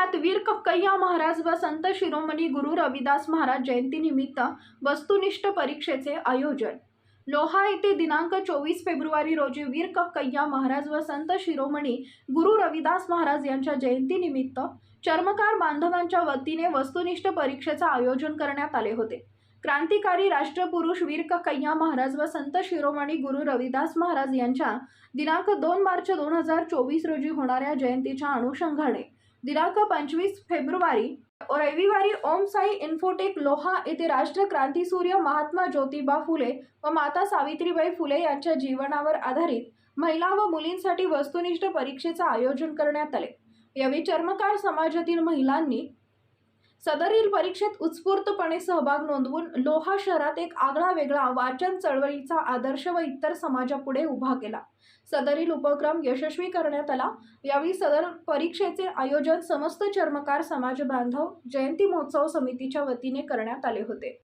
लोह्यात वीर कक्कय्या महाराज व संत शिरोमणी गुरु रविदास महाराज जयंतीनिमित्त वस्तुनिष्ठ परीक्षेचे आयोजन. लोहा येथे दिनांक चोवीस फेब्रुवारी रोजी वीर कक्कय्या महाराज व संत शिरोमणी गुरु रविदास महाराज यांच्या जयंतीनिमित्त चर्मकार बांधवांच्या वतीने वस्तुनिष्ठ परीक्षेचे आयोजन करण्यात आले होते. क्रांतिकारी राष्ट्रपुरुष वीर कक्कय्या महाराज व संत शिरोमणी गुरु रविदास महाराज यांच्या दिनांक दोन मार्च दोन हजार चोवीस रोजी होणाऱ्या जयंतीच्या अनुषंगाने दिनांक पंचवीस फेब्रुवारी रविवारी ओम साई इन्फोटेक लोहा येथे राष्ट्र क्रांतीसूर्य महात्मा ज्योतिबा फुले व माता सावित्रीबाई फुले यांच्या जीवनावर आधारित महिला व मुलींसाठी वस्तुनिष्ठ परीक्षेचं आयोजन करण्यात आले. यावेळी चर्मकार समाजातील महिलांनी सदरील परीक्षेत उत्स्फूर्तपणे सहभाग नोंदवून लोहा शहरात एक आगळा वेगळा वाचन चळवळीचा आदर्श व इतर समाजापुढे उभा केला. सदरील उपक्रम यशस्वी करण्यात आला. यावेळी सदर परीक्षेचे आयोजन समस्त चर्मकार समाज बांधव जयंती महोत्सव समितीच्या वतीने करण्यात आले होते.